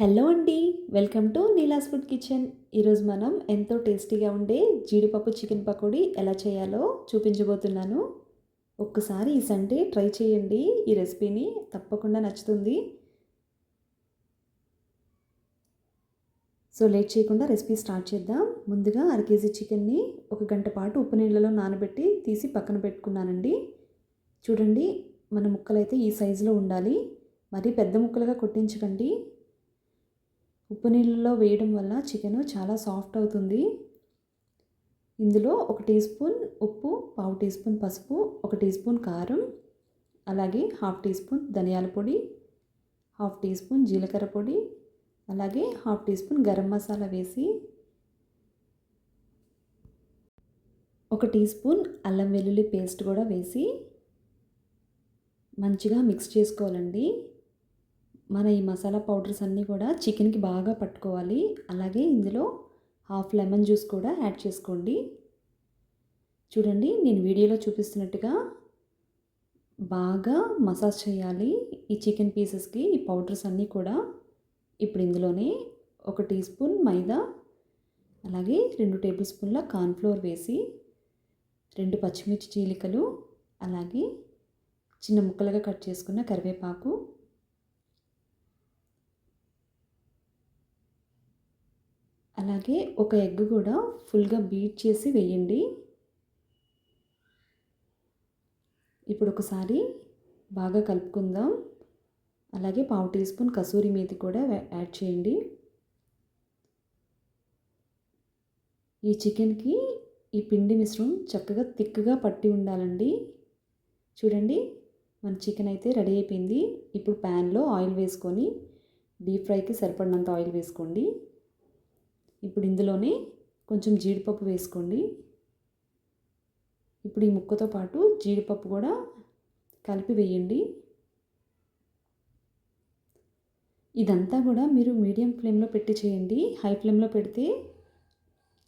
Hello అండి welcome to Neela's food kitchen. ఈరోజు మనం ఎంతో టేస్టీగా ఉండే జీడిపప్పు చికెన్ పకోడీ ఎలా చేయాలో చూపించబోతున్నాను. ఒక్కసారి ఈ సండే ట్రై చేయండి ఈ రెసిపీని తప్పకుండా నచ్చుతుంది. సో లేట్ చేయకుండా రెసిపీ స్టార్ట్ చేద్దాం. ముందుగా అర కేజీ చికెన్ని ఒక గంట పాటు ఉప్పు నీళ్ళలో నానబెట్టి తీసి పక్కన పెట్టుకున్నానండి. చూడండి మన ముక్కలైతే ఈ సైజులో ఉండాలి. మరీ పెద్ద ముక్కలుగా కొట్టించకండి. ఉప్పు నీళ్ళలో వేయడం వల్ల చికెన్ చాలా సాఫ్ట్ అవుతుంది. ఇందులో ఒక టీ స్పూన్ ఉప్పు పావు టీ స్పూన్ పసుపు ఒక టీ స్పూన్ కారం అలాగే హాఫ్ టీ స్పూన్ ధనియాల పొడి హాఫ్ టీ స్పూన్ జీలకర్ర పొడి అలాగే half tea spoon garam masala వేసి ఒక టీ స్పూన్ అల్లం వెల్లుల్లి పేస్ట్ కూడా వేసి మంచిగా మిక్స్ చేసుకోవాలండి. మన ఈ మసాలా పౌడర్స్ అన్నీ కూడా చికెన్కి బాగా పట్టుకోవాలి. అలాగే ఇందులో హాఫ్ లెమన్ జ్యూస్ కూడా యాడ్ చేసుకోండి. చూడండి నేను వీడియోలో చూపిస్తున్నట్టుగా బాగా మసాజ్ చేయాలి ఈ చికెన్ పీసెస్కి. ఈ పౌడర్స్ అన్నీ కూడా ఇప్పుడు ఇందులోనే ఒక టీ స్పూన్ మైదా అలాగే రెండు టేబుల్ స్పూన్ల కార్న్ఫ్లోర్ వేసి రెండు పచ్చిమిర్చి చీలికలు అలాగే చిన్న ముక్కలుగా కట్ చేసుకున్న కరివేపాకు అలాగే ఒక ఎగ్ కూడా ఫుల్గా బీట్ చేసి వేయండి. ఇప్పుడు ఒకసారి బాగా కలుపుకుందాం. అలాగే పావు టీ స్పూన్ కసూరి మేతి కూడా యాడ్ చేయండి. ఈ చికెన్కి ఈ పిండి మిశ్రమం చక్కగా థిక్గా పట్టి ఉండాలండి. చూడండి మన చికెన్ అయితే రెడీ అయిపోయింది. ఇప్పుడు ప్యాన్లో ఆయిల్ వేసుకొని డీప్ ఫ్రైకి సరిపడినంత ఆయిల్ వేసుకోండి. ఇప్పుడు ఇందులోనే కొంచెం జీడిపప్పు వేసుకోండి. ఇప్పుడు ఈ ముక్కతో పాటు జీడిపప్పు కూడా కలిపి వేయండి. ఇదంతా కూడా మీరు మీడియం ఫ్లేమ్లో పెట్టి చేయండి. హై ఫ్లేమ్లో పెడితే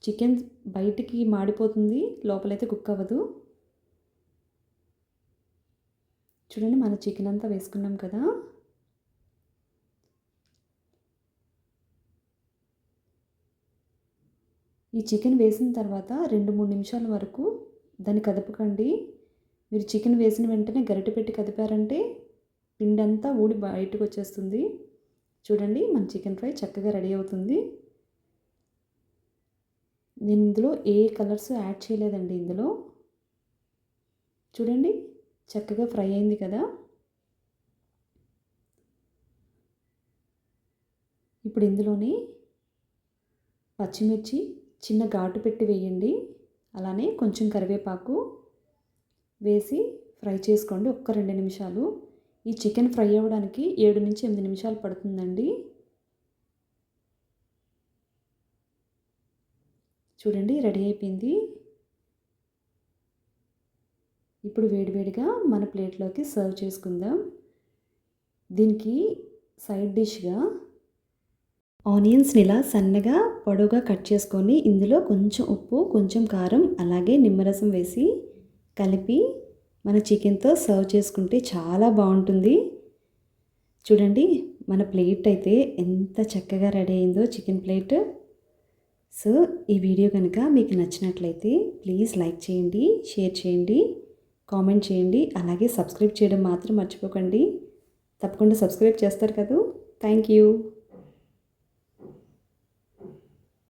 చికెన్ బయటికి మాడిపోతుంది లోపలైతే కుక్ అవ్వదు. చూడండి మన చికెన్ అంతా వేసుకున్నాం కదా. ఈ చికెన్ వేసిన తర్వాత రెండు మూడు నిమిషాల వరకు దాన్ని కదపకండి. మీరు చికెన్ వేసిన వెంటనే గరిటె పెట్టి కదిపారంటే పిండి అంతా ఊడి బయటకు వచ్చేస్తుంది. చూడండి మన చికెన్ ఫ్రై చక్కగా రెడీ అవుతుంది. నేను ఇందులో ఏ కలర్స్ యాడ్ చేయలేదండి ఇందులో. చూడండి చక్కగా ఫ్రై అయింది కదా. ఇప్పుడు ఇందులోని పచ్చిమిర్చి చిన్న ఘాటు పెట్టి వేయండి. అలానే కొంచెం కరివేపాకు వేసి ఫ్రై చేసుకోండి ఒక్క రెండు నిమిషాలు. ఈ చికెన్ ఫ్రై అవ్వడానికి ఏడు నుంచి ఎనిమిది నిమిషాలు పడుతుందండి. చూడండి రెడీ అయిపోయింది. ఇప్పుడు వేడివేడిగా మన ప్లేట్లోకి సర్వ్ చేసుకుందాం. దీనికి సైడ్ డిష్గా ఆనియన్స్ని ఇలా సన్నగా పొడవుగా కట్ చేసుకొని ఇందులో కొంచెం ఉప్పు కొంచెం కారం అలాగే నిమ్మరసం వేసి కలిపి మన చికెన్తో సర్వ్ చేసుకుంటే చాలా బాగుంటుంది. చూడండి మన ప్లేట్ అయితే ఎంత చక్కగా రెడీ అయిందో చికెన్ ప్లేట్. సో ఈ వీడియో కనుక మీకు నచ్చినట్లయితే ప్లీజ్ లైక్ చేయండి షేర్ చేయండి కామెంట్ చేయండి అలాగే సబ్స్క్రైబ్ చేయడం మాత్రం మర్చిపోకండి. తప్పకుండా సబ్స్క్రైబ్ చేస్తారు కదా. Thank you.